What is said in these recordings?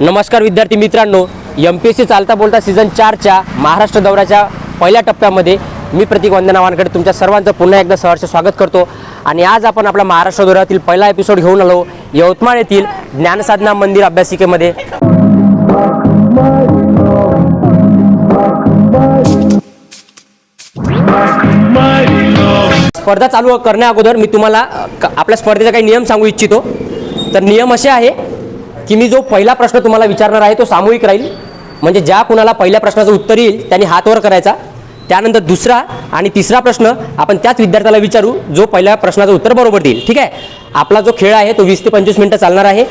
नमस्कार विद्यार्थी मित्रांनो एम पी एस सी चालता बोलता सीझन चारच्या महाराष्ट्र दौऱ्याच्या पहिल्या टप्प्यामध्ये मी प्रतीक वंदना वानकडे तुमच्या सर्वांचं पुन्हा एकदा सहर्ष स्वागत करतो. आणि आज आपण आपला महाराष्ट्र दौऱ्यातील पहिला एपिसोड घेऊन आलो. यवतमाळ येथील ज्ञानसाधना मंदिर अभ्यासिकेमध्ये. स्पर्धा चालू करण्या अगोदर मी तुम्हाला आपल्या स्पर्धेचा काही नियम सांगू इच्छितो. तर नियम असे आहे की मी जो पहिला प्रश्न तुम्हाला विचारणार आहे तो सामूहिक राहील. म्हणजे ज्या कुणाला पहिल्या प्रश्नाचं उत्तर येईल त्यांनी हातवर करायचा. त्यानंतर दुसरा आणि तिसरा प्रश्न आपण त्याच विद्यार्थ्याला विचारू जो पहिल्या प्रश्नाचं उत्तर बरोबर देईल. ठीक आहे? आपला जो खेळ आहे तो वीस ते पंचवीस मिनटं चालणार आहे.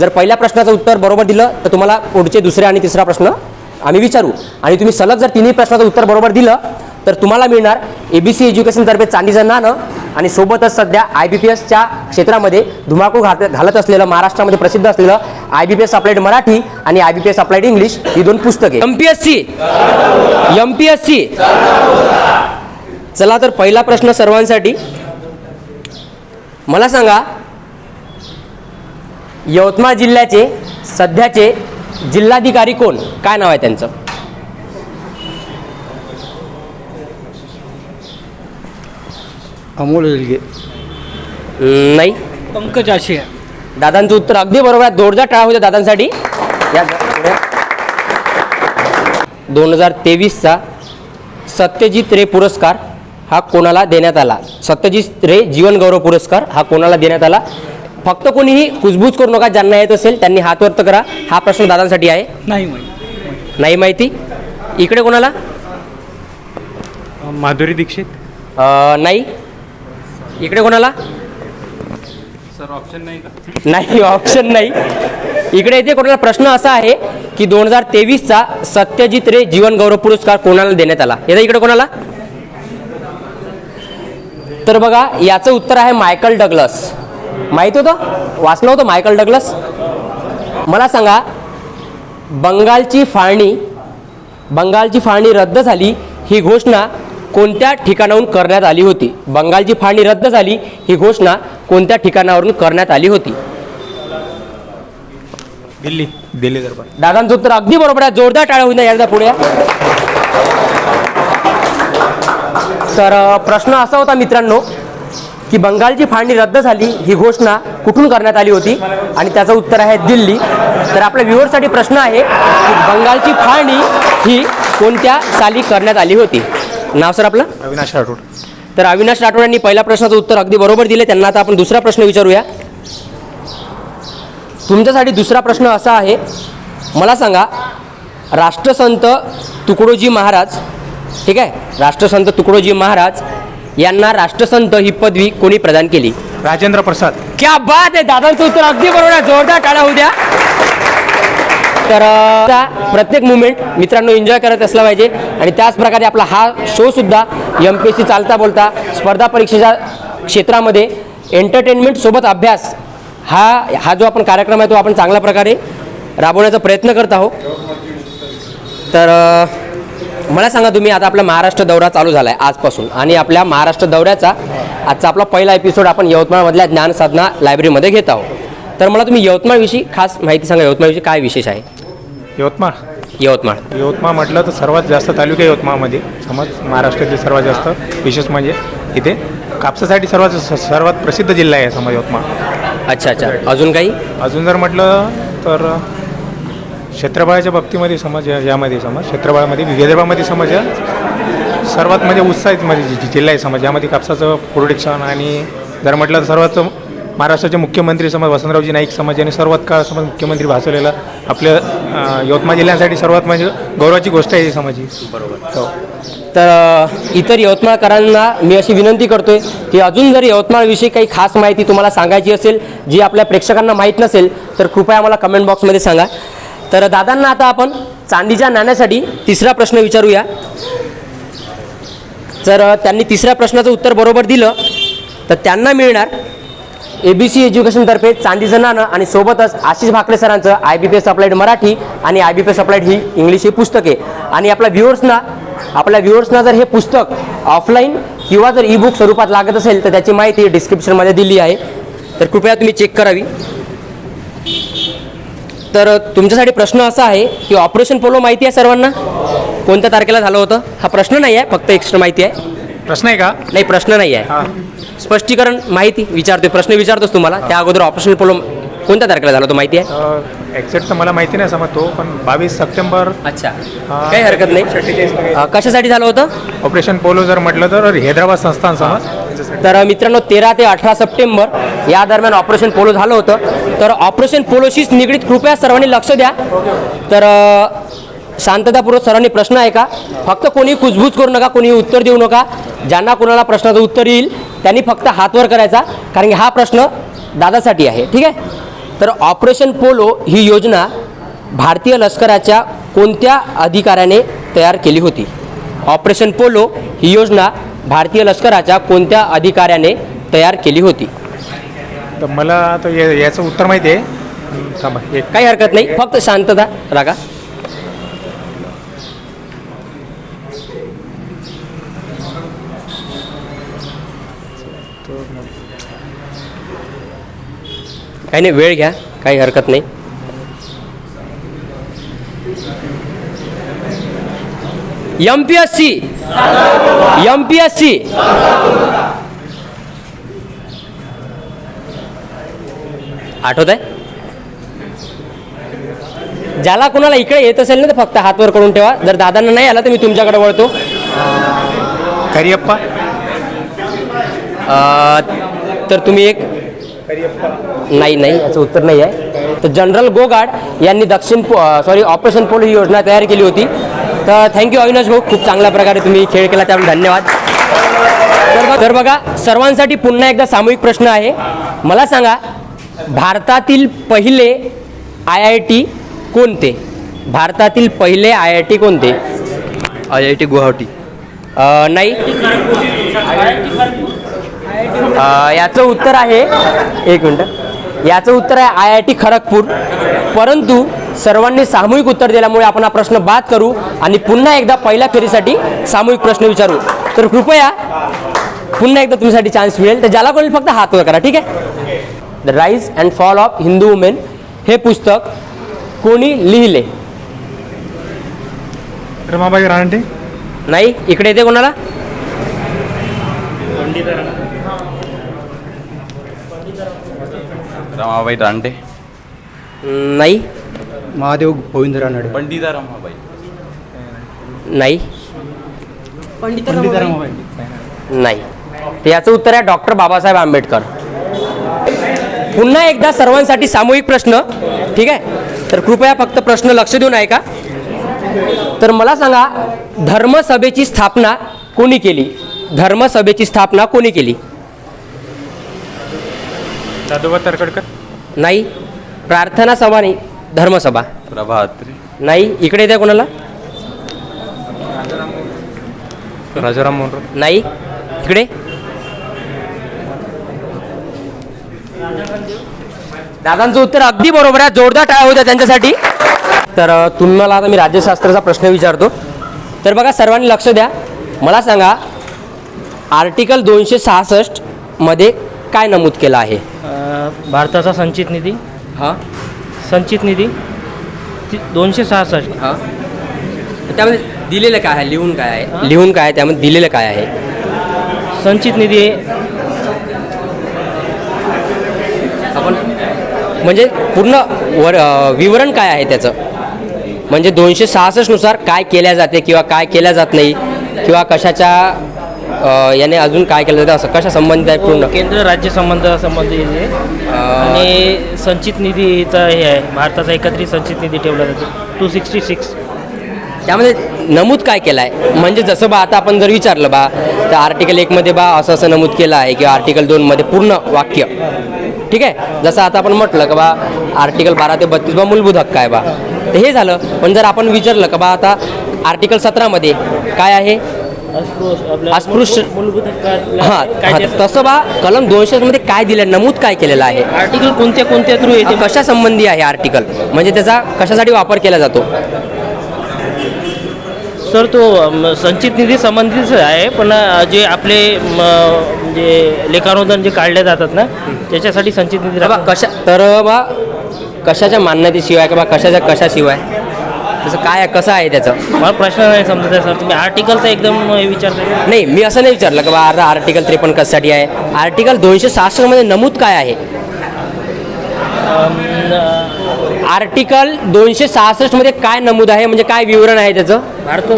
जर पहिल्या प्रश्नाचं उत्तर बरोबर दिलं तर तुम्हाला पुढचे दुसरे आणि तिसरा प्रश्न आम्ही विचारू. आणि तुम्ही सलग जर तिन्ही प्रश्नाचं उत्तर बरोबर दिलं तर तुम्हाला मिळणार ए बी सी एज्युकेशनतर्फे चांदीचं नाणं आणि सोबतच सध्या आय बी पी एसच्या क्षेत्रामध्ये धुमाकूळ घात घालत असलेलं महाराष्ट्रामध्ये प्रसिद्ध असलेलं I B P S applied Marathi आणि I B P S applied English ही दोन पुस्तके. M P S C M P S C चला तर पहिला प्रश्न सर्वांसाठी. मला सांगा यवतमाळ जिल्ह्याचे सध्याचे जिल्हाधिकारी कोण? काय नाव आहे त्यांचं? अमोल येलगे अं, नाही. पंकज आशिया. दादांचं उत्तर अगदी बरोबर आहे. जोरदार टाळा होत्या दादांसाठी. या दोन हजार तेवीसचा सत्यजित रे पुरस्कार हा कोणाला देण्यात आला? सत्यजित रे जीवन गौरव पुरस्कार हा कोणाला देण्यात आला? फक्त कोणीही कुजबूज करू नका ज्यांना येत असेल त्यांनी हात वर्त करा. हा प्रश्न दादांसाठी आहे. नाही माहीत. नाही माहिती? इकडे कोणाला? माधुरी दीक्षित. नाही. इकडे कोणाला? सर ऑप्शन नाही का? नाही ऑप्शन नाही. इकडे इथे कोणाला प्रश्न असा आहे की दोन हजार तेवीसचा सत्यजित रे जीवन गौरव पुरस्कार कोणाला देण्यात आला? येतं इकडे कोणाला? तर बघा याचं उत्तर आहे मायकल डगलस. माहीत होतं? वाचलं होतं मायकल डगलस? मला सांगा बंगालची फाळणी बंगालची फाळणी रद्द झाली ही घोषणा कोणत्या ठिकाणाहून करण्यात आली होती? बंगालची फाळणी रद्द झाली ही घोषणा कोणत्या ठिकाणावरून करण्यात आली होती? दिल्ली. दिल्ली दरबार. दादांचं उत्तर अगदी बरोबर आहे. जोरदार टाळ्या होईल एकदा पुढे. तर प्रश्न असा होता मित्रांनो की बंगालची फाळणी रद्द झाली ही घोषणा कुठून करण्यात आली होती? आणि त्याचं उत्तर आहे दिल्ली. तर आपल्या व्ह्युअरसाठी प्रश्न आहे की बंगालची फाळणी ही कोणत्या साली करण्यात आली होती? नाव सर आपलं? अविनाश राठोड. तर अविनाश राठोड यांनी पहिल्या प्रश्नाचं उत्तर अगदी बरोबर दिले. त्यांना आता आपण दुसरा प्रश्न विचारूया. तुमच्यासाठी दुसरा प्रश्न असा आहे मला सांगा राष्ट्रसंत तुकडोजी महाराज ठीक आहे? राष्ट्रसंत तुकडोजी महाराज यांना राष्ट्रसंत ही पदवी कोणी प्रदान केली? राजेंद्र प्रसाद. क्या बात आहे दादांचं उत्तर अगदी बरोबर आहे. जोरदार टाळ्या होऊ द्या. तर प्रत्येक मुवमेंट मित्रांनो एन्जॉय करत असला पाहिजे. आणि त्याचप्रकारे आपला हा शो सुद्धा एम पी एस सी चालता बोलता स्पर्धा परीक्षेच्या क्षेत्रामध्ये एंटरटेनमेंट सोबत अभ्यास हा हा जो आपण कार्यक्रम आहे तो आपण चांगल्या प्रकारे राबवण्याचा प्रयत्न करत आहोत. तर मला सांगा तुम्ही आता आपला महाराष्ट्र दौरा चालू झाला आहे आजपासून आणि आपल्या महाराष्ट्र दौऱ्याचा आजचा आपला पहिला एपिसोड आपण यवतमाळमधल्या ज्ञानसाधना लायब्ररीमध्ये घेत आहोत. तर मला तुम्ही यवतमाळविषयी खास माहिती सांगा यवतमाळविषयी काय विशेष आहे? यवतमाळ. यवतमाळ. यवतमाळ म्हटलं तर सर्वात जास्त तालुके यवतमाळमध्ये. समज महाराष्ट्रातील सर्वात जास्त विशेष म्हणजे इथे कापसासाठी सर्वात सर्वात प्रसिद्ध जिल्हा आहे समज यवतमाळ. अच्छा अच्छा. अजून काही? अजून जर म्हटलं तर क्षेत्रफळाच्या बाबतीमध्ये समज या- यामध्ये समज क्षेत्रफळामध्ये विदर्भामध्ये समज या सर्वात म्हणजे उत्साहित म्हणजे जि- जि- जिल्हा आहे समज. यामध्ये कापसाचं प्रोडक्शन आणि जर म्हटलं तर सर्वात महाराष्ट्राचे मुख्यमंत्री समज वसंतरावजी नाईक समाज यांनी सर्वात काळ समज मुख्यमंत्री भासवलेलं आपल्या यवतमाळ जिल्ह्यासाठी सर्वात म्हणजे गौरवाची गोष्ट आहे ही समज बरोबर. हो. तर इतर यवतमाळकरांना मी अशी विनंती करतोय की अजून जर यवतमाळविषयी काही खास माहिती तुम्हाला सांगायची असेल जी आपल्या प्रेक्षकांना माहीत नसेल तर कृपया आम्हाला कमेंट बॉक्समध्ये सांगा. तर दादांना आता आपण चांदीच्या नाण्यासाठी तिसरा प्रश्न विचारूया. जर त्यांनी तिसऱ्या प्रश्नाचं उत्तर बरोबर दिलं तर त्यांना मिळणार. ए बी सी एज्युकेशनतर्फे चांदीचं नाणं आणि सोबतच आशिष भाकरे सरांचं I B P S applied Marathi आणि I B P S applied he English ही पुस्तके आणि आपल्या व्ह्युअर्सना आपल्या व्ह्युअर्सना जर हे पुस्तक ऑफलाईन किंवा जर ई बुक स्वरूपात लागत असेल तर त्याची माहिती डिस्क्रिप्शनमध्ये दिली आहे. तर कृपया तुम्ही चेक करावी. तर तुमच्यासाठी प्रश्न असा आहे की ऑपरेशन पोलो माहिती आहे सर्वांना? कोणत्या तारखेला झालं होतं? हा प्रश्न नाही आहे फक्त एक्स्ट्रा माहिती आहे. प्रश्न आहे का? नाही प्रश्न नाही आहे स्पष्टीकरण माहिती विचारतोय प्रश्न विचारतोच तुम्हाला. त्या अगोदर ऑपरेशन पोलो कोणत्या तारखेला झाला तो माहिती आहे? एक्झॅक्ट तर मला माहिती नाही समजतो पण बावीस सप्टेंबर अच्छा. काही हरकत नाही. सत्तेचाळीस अ, कशासाठी झालं होतं? ऑपरेशन पोलो जर म्हटलं तर हैदराबाद संस्थान समज तर मित्रांनो तेरा ते अठरा सप्टेंबर या दरम्यान ऑपरेशन पोलो झालं होतं. तर ऑपरेशन पोलोशीच निगडीत कृपया सर्वांनी लक्ष द्या. तर अ, शांततापूर्वक सर्वांनी प्रश्न आहे का फक्त कोणी कुजबूज करू नका कोणी उत्तर देऊ नका. ज्यांना कोणाला प्रश्नाचं उत्तर येईल त्यांनी फक्त हात वर करायचा. कारण की हा प्रश्न दादासाठी आहे. ठीक आहे? तर ऑपरेशन पोलो ही योजना भारतीय लष्कराच्या कोणत्या अधिकाऱ्याने तयार केली होती? ऑपरेशन पोलो ही योजना भारतीय लष्कराच्या कोणत्या अधिकाऱ्याने तयार केली होती? तर मला आता याचं उत्तर माहिती आहे. थांबा काही हरकत नाही. फक्त शांतता रागा. काही नाही वेळ घ्या काही हरकत नाही. M P S C M P S C आठवत आहे ज्याला कुणाला इकडे येत असेल ना तर फक्त हात वर करून ठेवा. जर दादांना नाही आला तर मी तुमच्याकडे वळतो. अं, तर तुम्ही एक नाही नाही याचं उत्तर नाही आहे तर जनरल गोगाड यांनी दक्षिण सॉरी ऑपरेशन पोलो ही योजना तयार केली होती। तर थँक्यू अविनाश भाऊ खूप चांगल्या प्रकारे तुम्ही खेळ केला त्यामुळे धन्यवाद। तर बघ- सर्वांसाठी पुन्हा एकदा सामूहिक प्रश्न आहे. मला सांगा भारतातील पहिले आय आय टी कोणते? भारतातील पहिले आय आय टी कोणते? I I T Guwahati. नाही. याचं उत्तर आहे एक मिनटं. याचं उत्तर आहे आय आय टी खडगपूर परंतु सर्वांनी सामूहिक उत्तर दिल्यामुळे आपण हा प्रश्न बाद करू आणि पुन्हा एकदा पहिल्या फेरीसाठी सामूहिक प्रश्न विचारू. तर कृपया पुन्हा एकदा तुमच्यासाठी चान्स मिळेल. तर ज्याला कोणी फक्त हात वर करा ठीक आहे? The rise and fall of Hindu women हे पुस्तक कोणी लिहिले? रमाबाई रानडे. नाही इकडे येते कोणाला? रमाबाई रानडे? नाही. महादेव गोविंद रानडे. पंडिता रमाबाई. नाही. पंडिता रमाबाई. नाही. तर याचं उत्तर आहे डॉक्टर बाबासाहेब आंबेडकर. पुन्हा एकदा सर्वांसाठी सामूहिक प्रश्न ठीक आहे? तर कृपया फक्त प्रश्न लक्ष देऊन ऐका. तर मला सांगा धर्मसभेची स्थापना कोणी केली? धर्मसभेची स्थापना कोणी केली? दादोबा तरकडकर नाही. प्रार्थना सभा नाही धर्मसभा प्रभात्री. नाही इकडे द्या कोणाला. राजाराम मोहन नाही इकडे. दादांचं उत्तर अगदी बरोबर आहे जोरदार टाळ्या होत्या त्यांच्यासाठी. तर तुम्हाला आता मी राज्यशास्त्राचा प्रश्न विचारतो. तर बघा सर्वांनी लक्ष द्या. मला सांगा आर्टिकल दोनशे सहासष्टमध्ये काय नमूद केलं आहे? भारताचा संचित निधी. हां. संचित निधी. ती- दोनशे सहासष्ट. हां. त्यामध्ये दिलेलं काय आहे? लिहून काय आहे? लिहून काय आहे? त्यामध्ये दिलेलं काय आहे? संचित निधी आपण म्हणजे पूर्ण वर अ, विवरण काय आहे त्याचं? म्हणजे दोनशे सहासष्टनुसार काय केल्या जाते किंवा काय केल्या जात नाही किंवा कशाच्या याने अजून काय केलं जातं? असं कशा संबंधित आहे पूर्ण? केंद्र राज्य संबंध संबंधित आहे. आणि संचित निधीचा हे आहे. भारताचा एकत्रित संचित निधी ठेवला जातो. टू सिक्स्टी सिक्स त्यामध्ये नमूद काय केलं आहे म्हणजे जसं बा आता आपण जर विचारलं बा तर आर्टिकल एकमध्ये बा असं असं नमूद केलं आहे किंवा आर्टिकल दोनमध्ये पूर्ण वाक्य. ठीक आहे? जसं आता आपण म्हटलं का बा आर्टिकल बारा ते बत्तीस बा मूलभूत हक्क आहे बा. तर हे झालं. पण जर आपण विचारलं का बा आता आर्टिकल सतरामध्ये काय आहे? अस्पृश्य मूलभूत हां हां तसं बा कलम दोनशे मध्ये काय दिलं नमूद काय केलेलं आहे? आर्टिकल कोणत्या कोणत्या थ्रू येते कशा संबंधी आहे आर्टिकल? म्हणजे त्याचा कशासाठी वापर केला जातो? सर तो संचित निधी संबंधीच आहे पण जे आपले म्हणजे लेखानुदान जे काढले जातात ना त्याच्यासाठी संचित निधी कशा तर बा कशाच्या मान्यतेशिवाय किंवा कशाच्या कशाशिवाय? तसं काय आहे कसं आहे त्याचं? मला प्रश्न नाही समजत आहे सर. तुम्ही आर्टिकलचा एकदम हे विचारता नाही मी असं नाही विचारलं की बा आर्टिकल त्रेपन्न कशासाठी आहे? आर्टिकल दोनशे सहासष्टमध्ये नमूद काय आहे? आर्टिकल दोनशे सहासष्टमध्ये काय नमूद आहे? म्हणजे काय विवरण आहे त्याचं? भारत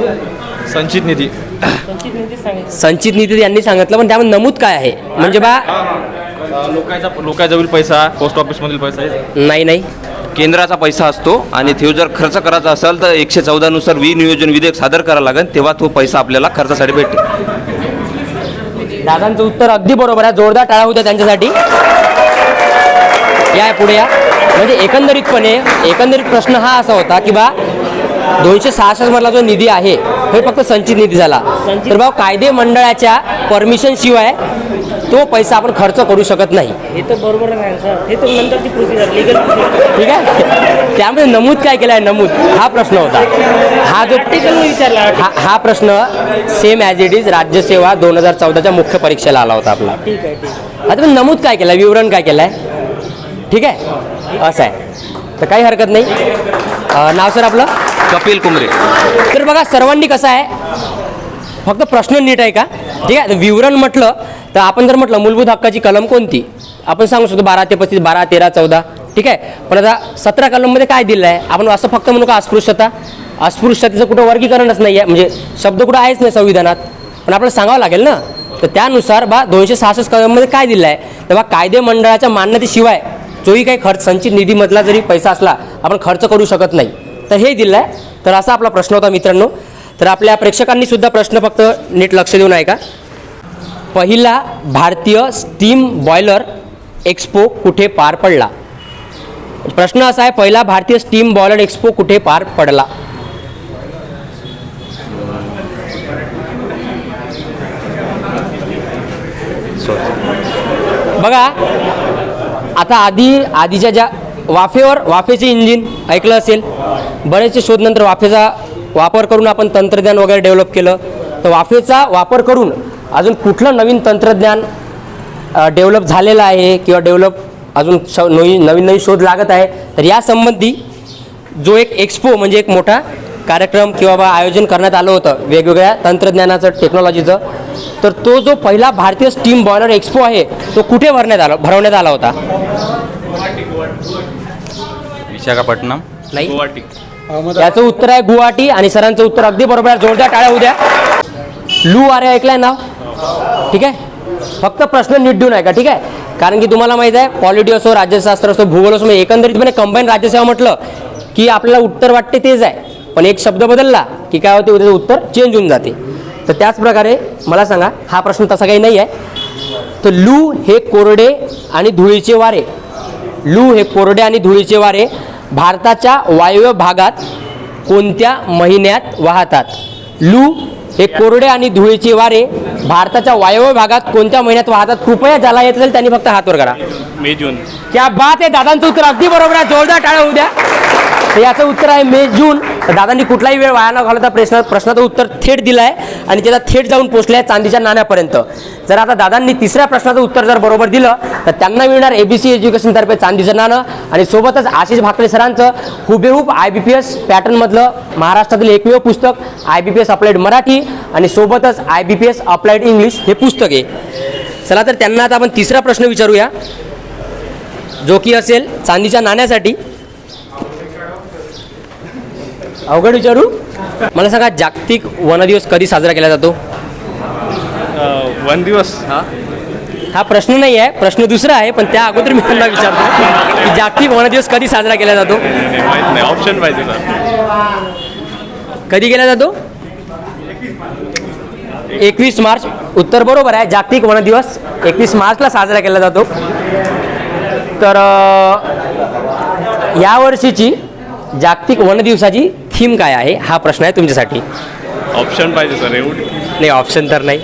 संचित निधी. संचित निधी सांगितलं. संचित निधी यांनी सांगितलं पण त्यामध्ये नमूद काय आहे? म्हणजे बा लोकांचा लोकांजवळ पैसा पोस्ट ऑफिसमधील पैसा. नाही नाही. केंद्राचा पैसा असतो आणि तो जर खर्च करायचा असेल तर एकशे चौदानुसार विनियोजन विधेयक सादर करावं लागेल तेव्हा तो पैसा आपल्याला खर्चासाठी भेटेल दादांचं उत्तर अगदी बरोबर आहे. जोरदार टाळा होत्या त्यांच्यासाठी. या पुढे या. म्हणजे एकंदरीतपणे एकंदरीत प्रश्न हा असा होता की बा दोनशे सहासष्ट मधला जो निधी आहे हे फक्त संचित निधी झाला. तर भाऊ कायदे मंडळाच्या परमिशन शिवाय तो पैसा आपण खर्च करू शकत नाही. हे तर बरोबर नाही सर. हे तर नंतरची प्रोसिजर लिगल ठीक आहे? त्यामध्ये नमूद काय केलं आहे नमूद. हा प्रश्न होता. हा जो विचारला हा हा प्रश्न सेम ॲज इट इज राज्यसेवा दोन हजार चौदाच्या मुख्य परीक्षेला आला होता आपला. ठीक आहे ठीक आहे. आता पण नमूद काय केलं विवरण काय केलं आहे ठीक आहे? असं आहे. तर काही हरकत नाही. नाव सर आपलं? कपिल कुमरे तर बघा सर्वांनी कसं आहे? फक्त प्रश्न नीट आहे का? ठीक आहे? विवरण म्हटलं तर आपण जर म्हटलं मूलभूत हक्काची कलम कोणती? आपण सांगू शकतो बारा ते पस्तीस बारा तेरा चौदा. ठीक आहे? पण आता सतरा कलममध्ये काय दिलं आहे आपण असं फक्त म्हणू का अस्पृश्यता? अस्पृश्यतेचं कुठं वर्गीकरणच नाही आहे. म्हणजे शब्द कुठं आहेच नाही संविधानात. पण आपल्याला सांगावं लागेल ना? तर त्यानुसार बा दोनशे सहासष्ट कलममध्ये काय दिलं आहे तर बा कायदे मंडळाच्या मान्यतेशिवाय जोही काही खर्च संचित निधीमधला जरी पैसा असला आपण खर्च करू शकत नाही. तर हे दिलं आहे तर असा आपला प्रश्न होता मित्रांनो. तर आपल्या प्रेक्षकांनी सुद्धा प्रश्न फक्त नीट लक्ष देऊन आहे का पहिला भारतीय स्टीम बॉयलर एक्सपो कुठे पार पडला? प्रश्न असा आहे पहिला भारतीय स्टीम बॉयलर एक्सपो कुठे पार पडला? बघा आता आधी आधीच्या ज्या वाफेवर वाफेचे इंजिन ऐकलं असेल बरेचसे शोध नंतर वाफेचा वापर करून आपण तंत्रज्ञान वगैरे डेव्हलप केलं. तर वाफेचा वापर करून अजून कुठलं नवीन तंत्रज्ञान डेव्हलप झालेलं आहे किंवा डेव्हलप अजून श नवीन नवीन नवीन शोध लागत आहे. तर या संबंधी जो एक एक्सपो म्हणजे एक मोठा कार्यक्रम किंवा बा आयोजन करण्यात आलं होतं वेगवेगळ्या तंत्रज्ञानाचं टेक्नॉलॉजीचं तर तो जो पहिला भारतीय स्टीम बॉयलर एक्सपो आहे तो कुठे भरण्यात आला भरवण्यात आला होता? विशाखापट्टणम. नाही. याचं उत्तर आहे गुवाहाटी आणि सरांचं उत्तर अगदी बरोबर आहे. जोरदार टाळ्या उद्या लू आरे ऐकलंय नाव ठीक आहे? फक्त प्रश्न नीट देऊन आहे का ठीक आहे? कारण की तुम्हाला माहीत आहे पॉलिटी असो राज्यशास्त्र असो भूगोल असो म्हणजे कंबाईन राज्यसेवा म्हटलं की आपल्याला उत्तर वाटते तेच आहे. पण एक शब्द बदलला की काय होते उद्याचं उत्तर चेंज होऊन जाते. तर त्याच प्रकारे मला सांगा हा प्रश्न तसा काही नाही आहे. तर लू हे कोरडे आणि धुळीचे वारे. लू हे कोरडे आणि धुळीचे वारे. भारताच्या वायव्य भागात कोणत्या महिन्यात वाहतात? लू हे कोरडे आणि धुळीचे वारे भारताच्या वायव्य भागात कोणत्या महिन्यात वाहतात? कृपया ज्याला येत असेल त्यांनी फक्त हात वर करा. मे जून. क्या बात आहे दादांचं उत्तर अगदी बरोबर आहे. जोरदार टाळ्या होऊ द्या. तर याचं उत्तर आहे मे जून. तर दादांनी कुठलाही वेळ वाया न घालता प्रश्न प्रश्नाचं उत्तर थेट दिलं आहे आणि त्याचा थेट जाऊन पोचलं आहे चांदीच्या नाण्यापर्यंत. जर आता दादांनी तिसऱ्या प्रश्नाचं उत्तर जर बरोबर दिलं तर त्यांना मिळणार एबीसी एज्युकेशनतर्फे चांदीचं नाणं आणि सोबतच आशिष भाकरे सरांचं हुबेहूब आय बी पी एस पॅटर्नमधलं महाराष्ट्रातील एकमेव पुस्तक I B P S applied Marathi आणि सोबतच I B P S applied English हे पुस्तक आहे. चला तर त्यांना आता आपण तिसरा प्रश्न विचारूया. जो की असेल चांदीच्या नाण्यासाठी. अवघड विचारू? मला सांगा जागतिक वन दिवस कधी साजरा केला जातो? वन दिवस हा? प्रश्न नाही आहे प्रश्न दुसरा आहे पण त्या अगोदर मी त्यांना विचारतो की जागतिक वन दिवस कधी साजरा केला जातो? ऑप्शन पाहिजे कधी केला जातो? एकवीस मार्च उत्तर बरोबर आहे जागतिक वन दिवस एकवीस मार्चला साजरा केला जातो. तर यावर्षीची जागतिक वन दिवसाची थीम काय आहे? हा प्रश्न आहे तुमच्यासाठी. ऑप्शन पाहिजे सर एवढी. नाही ऑप्शन तर नाही.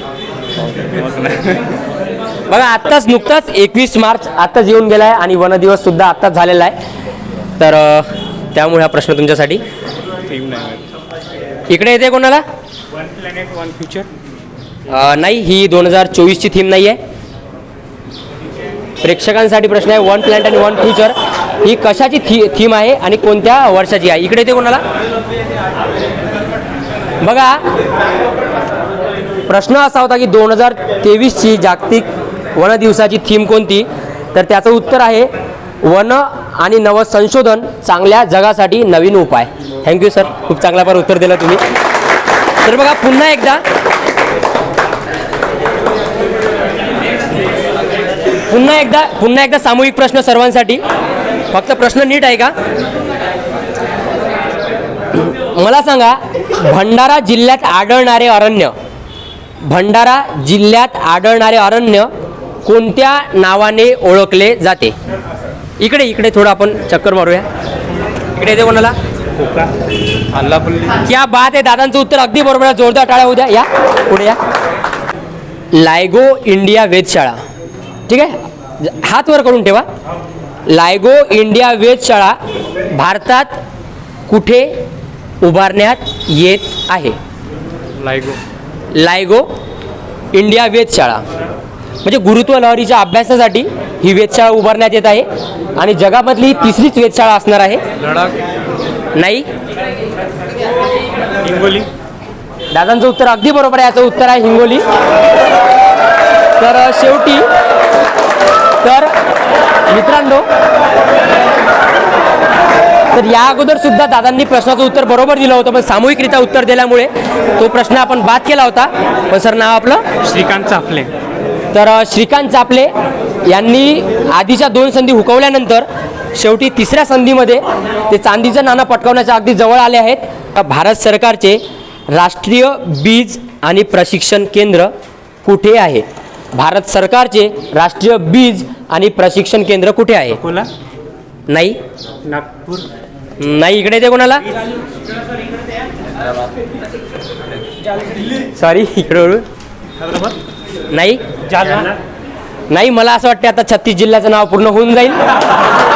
बघा आत्ताच नुकताच एकवीस मार्च आत्ताच येऊन गेला आहे आणि वनदिवस सुद्धा आत्ताच झालेला आहे. तर अ, त्यामुळे हा प्रश्न तुमच्यासाठी. नाही इकडे येते कोणाला? One planet one future uh, नाही ही दोन हजार चोवीसची थीम नाही आहे प्रेक्षकांसाठी प्रश्न आहे वन प्लॅन्ट आणि वन फ्युचर ही कशाची थी थीम आहे आणि कोणत्या वर्षाची आहे? इकडे येते कोणाला? बघा प्रश्न असा होता की दोन हजार तेवीसची जागतिक वन दिवसाची थीम कोणती? तर त्याचं उत्तर आहे वन आणि नव संशोधन चांगल्या जगासाठी नवीन उपाय. थँक्यू सर खूप चांगल्या पर उत्तर दिलं तुम्ही. तर बघा पुन्हा एकदा. पुन्हा एकदा पुन्हा एकदा सामूहिक प्रश्न सर्वांसाठी. फक्त प्रश्न नीट आहे का मला सांगा भंडारा जिल्ह्यात आढळणारे अरण्य भंडारा जिल्ह्यात आढळणारे अरण्य कोणत्या नावाने ओळखले जाते? इकडे इकडे थोडं आपण चक्कर मारूया. इकडे येते कोणाला? क्या बात आहे दादांचं उत्तर अगदी बरोबर जोरदार टाळ्या उद्या या पुढे या. लायगो इंडिया वेधशाळा. ठीक आहे? हात वर करून ठेवा. लायगो इंडिया वेधशाळा भारतात कुठे उभारण्यात येत आहे. लायगो लायगो इंडिया वेधशाळा. म्हणजे गुरुत्व लहरीच्या अभ्यासासाठी ही वेधशाळा उभारण्यात येत आहे. आणि जगामधली ही तिसरीच वेधशाळा असणार आहे. लडाख. नाही. हिंगोली. दादांचं उत्तर अगदी बरोबर आहे. याचं उत्तर आहे हिंगोली. तर शेवटी तर मित्रांनो तर या अगोदर सुद्धा दादांनी प्रश्नाचं उत्तर बरोबर दिलं होतं पण सामूहिकरित्या उत्तर दिल्यामुळे तो प्रश्न आपण बाद केला होता. पण सर नाव आपलं? श्रीकांत चाफले. तर श्रीकांत चापले यांनी आधीच्या दोन संधी हुकवल्यानंतर शेवटी तिसऱ्या संधीमध्ये ते चांदीचं नाणं पटकावण्याच्या अगदी जवळ आले आहेत. भारत सरकारचे राष्ट्रीय बीज आणि प्रशिक्षण केंद्र कुठे आहे? भारत सरकारचे राष्ट्रीय बीज आणि प्रशिक्षण केंद्र कुठे आहे? अकोला? नाही. नागपूर. नाही इकडे ते कोणाला? सॉरी इकडे वळू. नाही. जालना? नाही मला असं वाटतं आता छत्तीस जिल्ह्याचं नाव पूर्ण होऊन जाईल.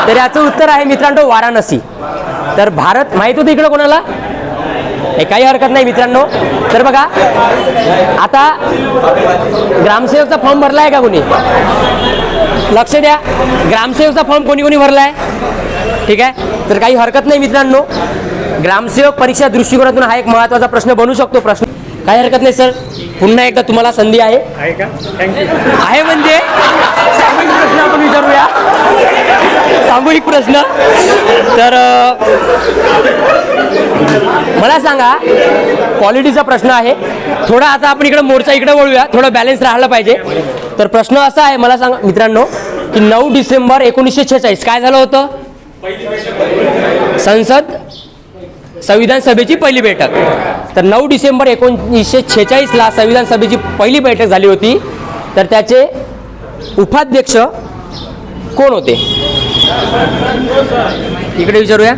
तर याचं उत्तर आहे मित्रांनो वाराणसी. तर भारत माहीत होतं इकडं कोणाला? हे काही हरकत नाही मित्रांनो. तर बघा आता ग्रामसेवकचा फॉर्म भरला आहे का कोणी? लक्ष द्या. ग्रामसेवकचा फॉर्म कोणी कोणी भरला आहे ठीक आहे? तर काही हरकत नाही मित्रांनो. ग्रामसेवक परीक्षा दृष्टिकोनातून हा एक महत्त्वाचा प्रश्न बनू शकतो. प्रश्न काही हरकत नाही सर. पुन्हा एकदा तुम्हाला संधी आहे. आहे म्हणजे? सामूहिक प्रश्न आपण विचारूया. सामूहिक प्रश्न. तर मला सांगा क्वालिटीचा प्रश्न आहे. थोडा आता आपण इकडे मोर्चा इकडे वळूया. थोडं बॅलन्स राहिलं पाहिजे. तर प्रश्न असा आहे मला सांगा मित्रांनो की नऊ डिसेंबर एकोणीसशे छेचाळीस काय झालं होतं? संसद? संविधान सभेची पहिली बैठक. तर नऊ डिसेंबर एकोणीसशे छेचाळीसला संविधान सभेची पहिली बैठक झाली होती. तर त्याचे उपाध्यक्ष कोण होते? इकडे विचारूया.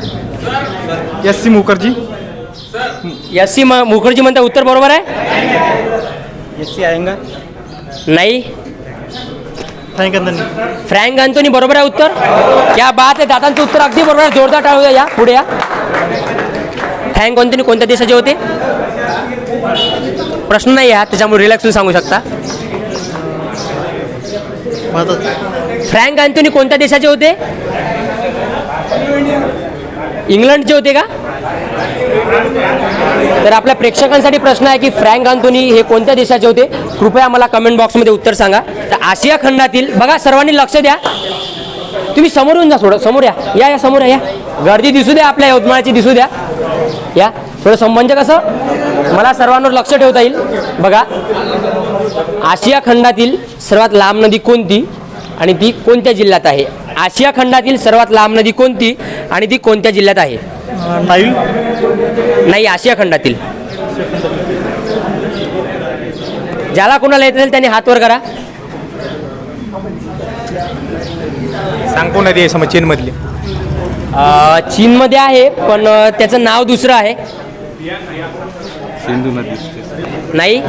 S C Mukherjee. S C Mukherjee म्हणता उत्तर बरोबर आहे? एस सी आएंगा नाही. थँक फ्रँक अँथोनी बरोबर आहे उत्तर? क्या बात आहे दादांचं उत्तर अगदी बरोबर आहे. जोरदार टाळूया या पुढे या. फ्रँक अँथोनी कोणत्या देशाचे होते? प्रश्न नाही आहे हा, त्याच्यामुळे रिलॅक्स सांगू शकता. फ्रँक अँथोनी कोणत्या देशाचे होते? इंग्लंडचे होते का? तर आपल्या प्रेक्षकांसाठी प्रश्न आहे की फ्रँक अँथोनी हे कोणत्या देशाचे होते? कृपया मला कमेंट बॉक्समध्ये उत्तर सांगा. तर आशिया खंडातील बघा सर्वांनी लक्ष द्या. तुम्ही समोर येऊन जा थोडं समोर या. या या समोर या या. गर्दी दिसू द्या आपल्या यवतमाळची दिसू द्या. या? थोडं संबंध कसं? मला सर्वांवर लक्ष ठेवता येईल. बघा. आशिया खंडातील सर्वात लांब नदी कोणती? आणि ती कोणत्या जिल्ह्यात आहे? आशिया खंडातील सर्वात लांब नदी कोणती? आणि ती कोणत्या जिल्ह्यात आहे? नाही आशिया खंडातील. ज्याला कोणाला येत असेल त्याने हात वर करा. सांगतो नदी आहे समज चीनमधली चीनमध्ये आहे पण त्याचं नाव दुसरं आहे. सिंधू नदी. नाही?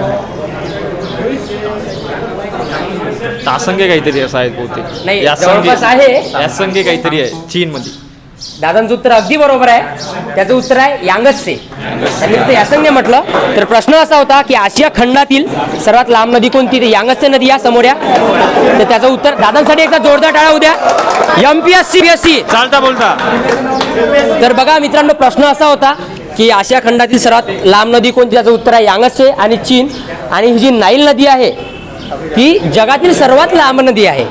तासंगे काहीतरी असं आहे बहुतेक. नाही, यासंगे. जवळपास आहे. यासंगे काहीतरी आहे चीन मध्ये दादांचं उत्तर अगदी बरोबर आहे. त्याचं उत्तर आहे यांगत्से त्यांनी फक्त यासंगे म्हटलं. तर प्रश्न असा होता की आशिया खंडातील सर्वात लांब नदी कोणती? तर यांगत्से नदी या समोर या. तर त्याचं उत्तर दादांसाठी एकदा जोरदार टाळा उद्या M P S C B S C चालता बोलता. तर बघा मित्रांनो प्रश्न असा होता की आशिया खंडातील सर्वात लांब नदी कोणती? त्याचं उत्तर आहे यांगत्से आणि चीन. आणि ही जी नाईल नदी आहे ती जगातील सर्वात लांब नदी आहे.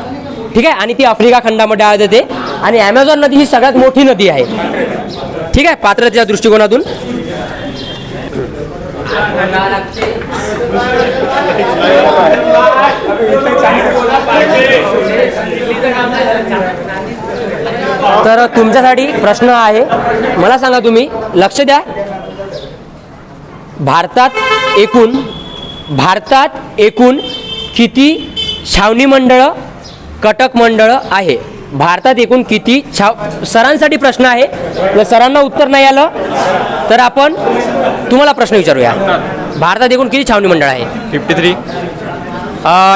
ठीक आहे? आणि ती आफ्रिका खंडामध्ये आढळते आणि ॲमेझॉन नदी ही सगळ्यात मोठी नदी आहे. ठीक आहे? पात्रतेच्या दृष्टिकोनातून. तर तुमच्यासाठी प्रश्न आहे. मला सांगा तुम्ही लक्ष द्या. भारतात एकूण भारतात एकूण किती छावणी मंडळं कटक मंडळं आहे. भारतात एकूण किती छाव सरांसाठी प्रश्न आहे. जर सरांना उत्तर नाही आलं तर आपण तुम्हाला प्रश्न विचारूया. भारतात एकूण किती छावणी मंडळ आहे? फिफ्टी थ्री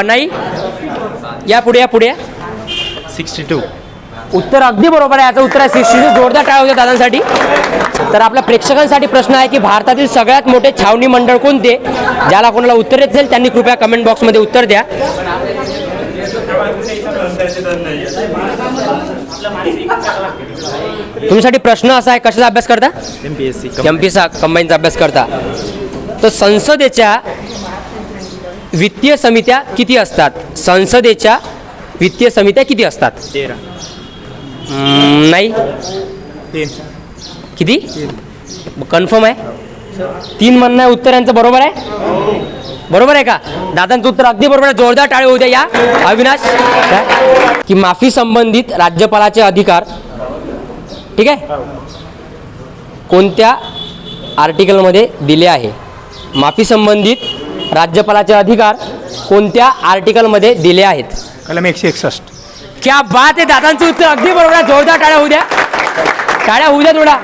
नाही? या पुढे या पुढे. सिक्स्टी टू उत्तर अगदी बरोबर आहे. याचं उत्तर आहे सिक्स्टी जोरदार टाळ होते दादांसाठी. तर आपल्या प्रेक्षकांसाठी प्रश्न आहे की भारतातील सगळ्यात मोठे छावणी मंडळ कोणते? ज्याला कोणाला उत्तर येत असेल त्यांनी कृपया कमेंट बॉक्समध्ये उत्तर द्या. तुमच्यासाठी प्रश्न असा आहे कशाचा अभ्यास करता? M P S C M पीचा कंबाईनचा अभ्यास करता. तर संसदेच्या वित्तीय समित्या किती असतात? संसदेच्या वित्तीय समित्या किती असतात? तेरा. नाही? किती? कन्फर्म आहे? तीन म्हणणं आहे उत्तर यांचं बरोबर आहे? बरोबर आहे का? दादांचं उत्तर अगदी बरोबर आहे. जोरदार टाळे होऊ द्या या. अविनाश? की माफी संबंधित राज्यपालाचे अधिकार. ठीक आहे? कोणत्या आर्टिकलमध्ये दिले आहे? माफी संबंधित राज्यपालाचे अधिकार कोणत्या आर्टिकलमध्ये दिले आहेत? कलम एकशे एकसष्ट. क्या बात आहे. दादांचं उत्तर अगदी बरोबर आहे. जोरदार टाळ्या होऊ द्या. टाळ्या होऊ द्या थोडा.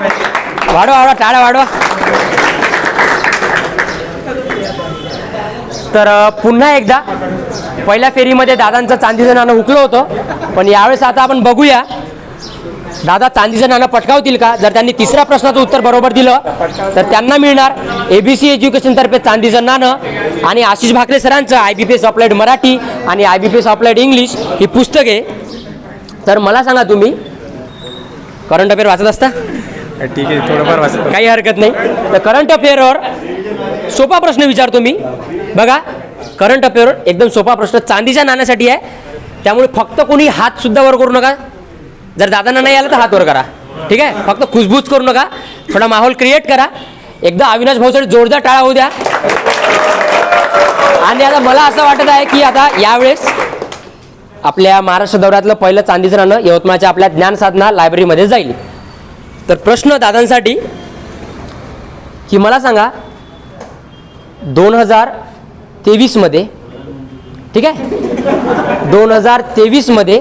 वाढवा वाढवा टाळ्या वाढवा. तर पुन्हा एकदा पहिल्या फेरीमध्ये दादांचं चांदीचं नाणं हुकलं होतं पण यावेळेस आता आपण बघूया. दादा चांदीचं नाणं पटकावतील का? जर त्यांनी तिसऱ्या प्रश्नाचं उत्तर बरोबर दिलं तर त्यांना मिळणार. ए बी सी एज्युकेशनतर्फे चांदीचं नाणं आणि आशिष भाकरे सरांचं I B P S applied Marathi आणि I B P S applied English ही पुस्तके. तर मला सांगा तुम्ही करंट अफेअर वाचत असता? ठीक आहे थोडंफार वाचतो. काही हरकत नाही. तर करंट अफेअरवर सोपा प्रश्न विचारतो मी. बघा करंट अफेअरवर एकदम सोपा प्रश्न चांदीच्या नाण्यासाठी आहे. त्यामुळे फक्त कोणी हात सुद्धा वर करू नका. जर दादांना नाही आलं तर हात वर करा. ठीक आहे? फक्त खुसबूस करू नका. थोडा माहोल क्रिएट करा. एकदा अविनाश भाऊसाठी जोरदार टाळा होऊ द्या. आणि आता मला असं वाटत आहे की आता यावेळेस आपल्या महाराष्ट्र दौऱ्यातलं पहिलं चांदीचं नाणं यवतमाळच्या आपल्या ज्ञानसाधना लायब्ररीमध्ये जाईल. तर प्रश्न दादांसाठी की मला सांगा दोन हजार तेवीसमध्ये ठीक आहे? दोन हजार तेवीसमध्ये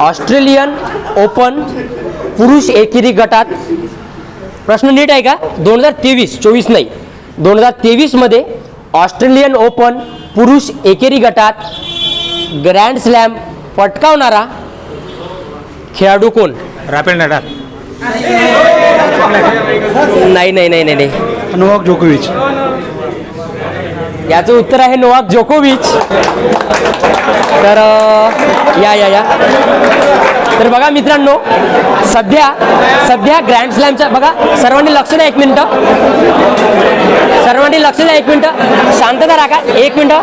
ऑस्ट्रेलियन ओपन पुरुष एकेरी गटात प्रश्न नीट आहे का? दोन हजार तेवीस चोवीस नाही. दोन हजार तेवीसमध्ये ऑस्ट्रेलियन ओपन पुरुष एकेरी गटात ग्रँड स्लॅम पटकावणारा खेळाडू कोण? Rafael Nadal. नाही नाही नाही नाही नाही. नोवाक जोकोविच. याचं उत्तर आहे नोवाक जोकोविच. तर अ, या या या. तर बघा मित्रांनो सध्या सध्या ग्रँड स्लॅमच्या बघा सर्वांनी लक्ष द्या एक मिनटं. सर्वांनी लक्ष द्या एक मिनटं. शांतता राखा एक मिनटं.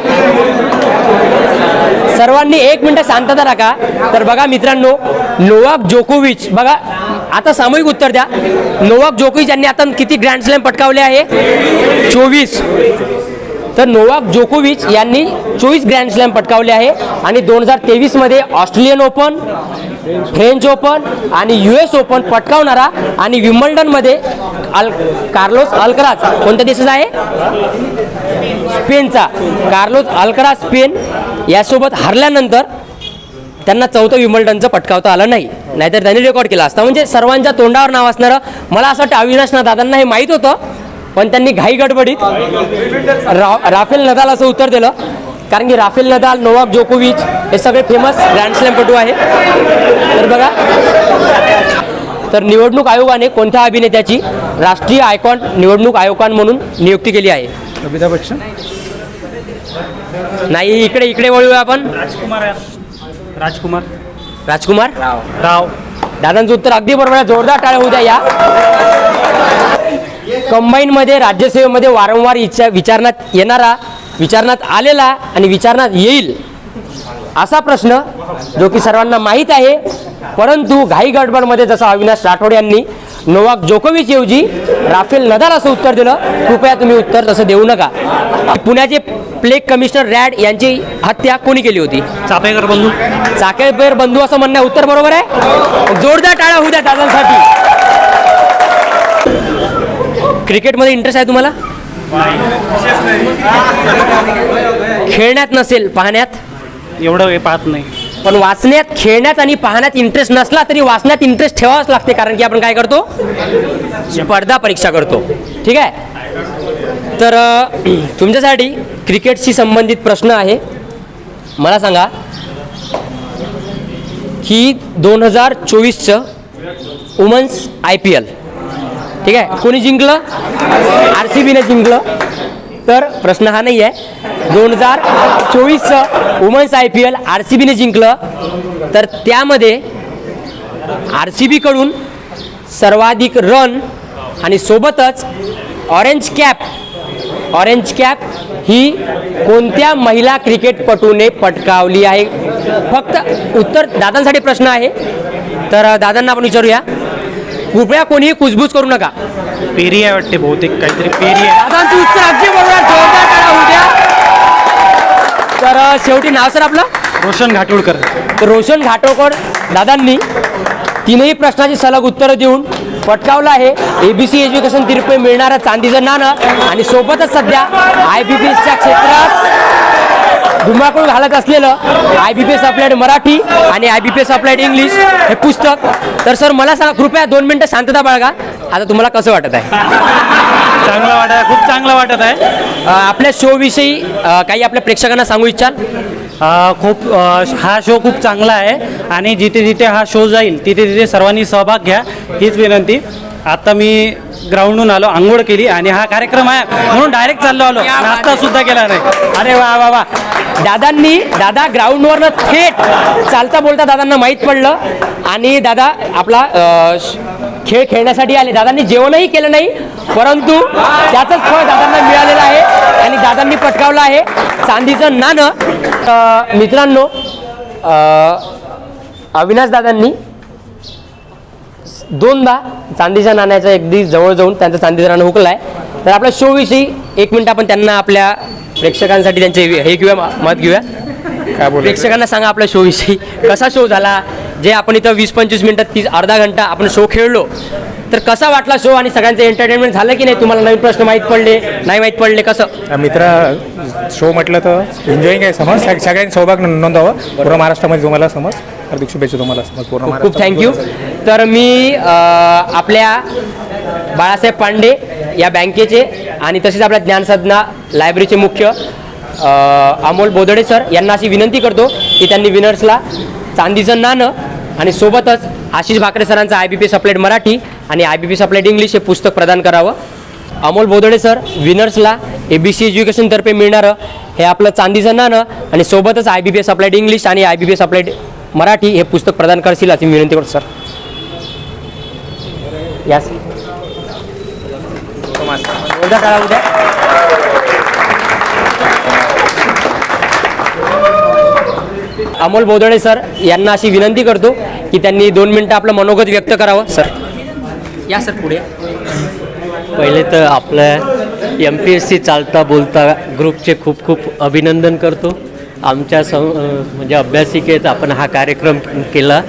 सर्वांनी एक मिनटं शांतता राखा. तर बघा मित्रांनो नोवाक जोकोविच बघा आता सामूहिक उत्तर द्या. नोवाक जोकोविच यांनी आता किती ग्रँड स्लॅम पटकावले आहे? चोवीस. तर नोवाक जोकोविच यांनी चोवीस ग्रँड स्लॅम पटकावले आहे. आणि दोन हजार तेवीसमध्ये ऑस्ट्रेलियन ओपन फ्रेंच ओपन आणि यू एस ओपन पटकावणारा आणि विम्बल्डनमध्ये अल कार्लोस अल्कराज कोणत्या देशाचा आहे? स्पेनचा कार्लोस अल्कराज स्पेन यासोबत हरल्यानंतर त्यांना चौथं विम्बल्डनचं पटकावता आलं नाही. नाहीतर त्यांनी रेकॉर्ड केला असता. म्हणजे सर्वांच्या तोंडावर नाव असणारं मला असं वाटतं अविनाश दादांना हे माहीत होतं पण त्यांनी घाई गडबडीत रा राफेल नदाल असं उत्तर दिलं. कारण की राफेल नदाल नोवाक जोकोविच हे सगळे फेमस ग्रँडस्लॅमपटू आहे तर बघा तर निवडणूक आयोगाने कोणत्या अभिनेत्याची राष्ट्रीय आयकॉन निवडणूक आयोगान म्हणून नियुक्ती केली आहे? अमिताभ बच्चन. नाही इकडे इकडे वळूया आपण. राजकुमार राजकुमार. राजकुमार? राव. दादांचं उत्तर अगदी बरोबर आहे. जोरदार टाळ्या होऊ द्या या. कंबाईनमध्ये राज्यसेवेमध्ये वारंवार इच्छा विचारण्यात येणारा विचारण्यात आलेला आणि विचारण्यात येईल असा प्रश्न जो की सर्वांना माहीत आहे. परंतु घाई गडबडमध्ये जसं अविनाश राठोड यांनी नोवाक जोकोविच ऐवजी राफेल नदाल असं उत्तर दिलं कृपया तुम्ही उत्तर तसं देऊ नका. पुण्याचे प्लेग कमिशनर रॅड यांची हत्या कोणी केली होती? चापेकर बंधू. चाकेपेर बंधू असं म्हणणं. उत्तर बरोबर आहे? जोरदार टाळ्या होऊ द्या दादांसाठी. क्रिकेटमध्ये इंटरेस्ट आहे तुम्हाला? खेळण्यात नसेल पाहण्यात? एवढं हे पाहत नाही. पण वाचण्यात खेळण्यात आणि पाहण्यात इंटरेस्ट नसला तरी वाचण्यात इंटरेस्ट ठेवावाच लागते कारण की आपण काय करतो? स्पर्धा परीक्षा करतो. ठीक आहे? तर तुमच्यासाठी क्रिकेटशी संबंधित प्रश्न आहे. मला सांगा की दोन हजार चोवीसचं वुमन्स आय पी एल ठीक आहे? कोणी जिंकलं? आर सी बीने जिंकलं. तर प्रश्न हा नाही आहे दोन हजार चोवीसचं women's I P L R C बीने जिंकलं. तर त्यामध्ये आर सी बीकडून सर्वाधिक रन आणि सोबतच ऑरेंज कॅप ऑरेंज कॅप ही कोणत्या महिला क्रिकेटपटूने पटकावली आहे? फक्त उत्तर दादांसाठी प्रश्न आहे. तर दादांना आपण विचारूया. कृपया कोणीही कुजबूज करू नका. पेरी आहे वाटते बहुतेक काहीतरी पेरी आहे. दादांचं उत्तर अगदी बरोबर आहे. जोरदार टाळ्या होऊ द्या. तर अ, शेवटी नाव सर आपलं? रोशन घाटोळकर तर रोशन घाटोकर दादांनी तीनही प्रश्नाची सलग उत्तरं देऊन पटकावलं आहे. एबीसी एज्युकेशन तिरपे मिळणारं चांदीचं नाणं आणि सोबतच सध्या आय बी पी एसच्या क्षेत्रात धुमाकूळ घालत असलेलं I B P S applied Marathi आणि I B P S applied English हे पुस्तक. तर सर मला सांगा कृपया दोन मिनटं शांतता बाळगा. आता तुम्हाला कसं वाटत आहे? चांगलं वाटत आहे खूप चांगलं वाटत आहे. आपल्या शोविषयी काही आपल्या प्रेक्षकांना सांगू इच्छाल खूप हा शो खूप चांगला आहे आणि जिथे जिथे हा शो जाईल तिथे तिथे सर्वांनी सहभाग घ्या हीच विनंती. आता मी ग्राउंडहून आलो आंघोळ केली आणि हा कार्यक्रम आहे. म्हणून डायरेक्ट चाललो आलो. नाश्ता सुद्धा केला नाही. अरे वा वा वा. दादांनी दादा ग्राउंडवरनं थेट चालता बोलता दादांना माहीत पडलं. आणि दादा आपला खेळ खेळण्यासाठी आले. दादांनी जेवणही केलं नाही परंतु त्याचंच फळ दादांना मिळालेलं आहे. आणि दादांनी पटकावलं आहे. चांदीचं नाणं. मित्रांनो अविनाश दादांनी दोनदा चांदीच्या नाण्याच्या अगदी जवळ जाऊन त्यांचं चांदीचं नाणं हुकलं आहे तर आपल्या शोविषयी एक मिनिट आपण त्यांना आपल्या प्रेक्षकांसाठी त्यांचे हे घेऊया मत घेऊया. काय बोल? प्रेक्षकांना सांगा आपल्या शोविषयी. कसा शो झाला? जे आपण इथं वीस पंचवीस मिनिटात तीस अर्धा घंटा आपण शो खेळलो तर कसा वाटला शो आणि सगळ्यांचं एंटरटेनमेंट झालं की नाही? तुम्हाला नवीन प्रश्न माहीत पडले नाही माहीत पडले कसं? मित्र शो म्हटलं तर एन्जॉईंग आहे समज. सग- सगळ्यांनी सहभाग नोंदवावं. पूर्ण महाराष्ट्रामध्ये तुम्हाला समज. हार्दिक शुभेच्छा तुम्हाला समज. पूर्ण खूप खूप महाराष्ट्रामध्ये. थँक्यू तर मी अ, आपल्या बाळासाहेब पांडे या बँकेचे आणि तसेच आपल्या ज्ञानसाधना लायब्ररीचे मुख्य अ, अमोल बोदडे सर यांना अशी विनंती करतो की त्यांनी विनर्सला चांदीचं नाणं आणि सोबतच आशिष भाकरे सरांचं I B P S applied Marathi आणि I B P S applied English हे पुस्तक प्रदान करावं. अमोल बोदडे सर विनर्सला ए बी सी एज्युकेशनतर्फे मिळणारं हे आपलं चांदीचं नाणं आणि सोबतच I B P S applied English आणि I B P S applied Marathi हे पुस्तक प्रदान करशील अशी विनंती करतो सर. यास. उद्या? अमोल बोदडे सर यांना अशी विनंती करतो की त्यांनी दोन मिनटं आपलं मनोगत व्यक्त करावं. सर. या सर पुढे. पहिले तर आपल्या एम पी एस सी चालता बोलता ग्रुपचे खूप खूप अभिनंदन करतो. आमच्या सं म्हणजे अभ्यासिकेत आपण हा कार्यक्रम केला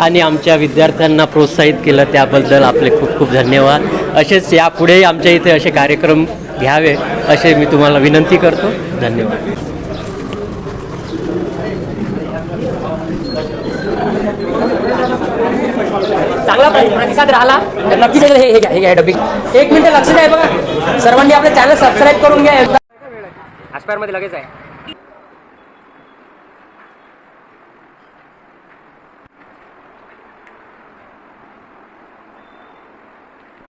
आणि आमच्या विद्यार्थ्यांना प्रोत्साहित केलं त्याबद्दल आपले खूप खूप धन्यवाद. असेच यापुढेही आमच्या इथे असे कार्यक्रम घ्यावे असे मी तुम्हाला विनंती करतो. धन्यवाद चांगलं चांगला प्र- प्रतिसाद राहिला तर नक्कीच हे हे घ्या हे घ्या डबी एक मिनिट लक्ष द्या बघा. सर्वांनी आपलं चॅनल सबस्क्राईब करून घ्या. एकदा मध्ये लगेच आहे.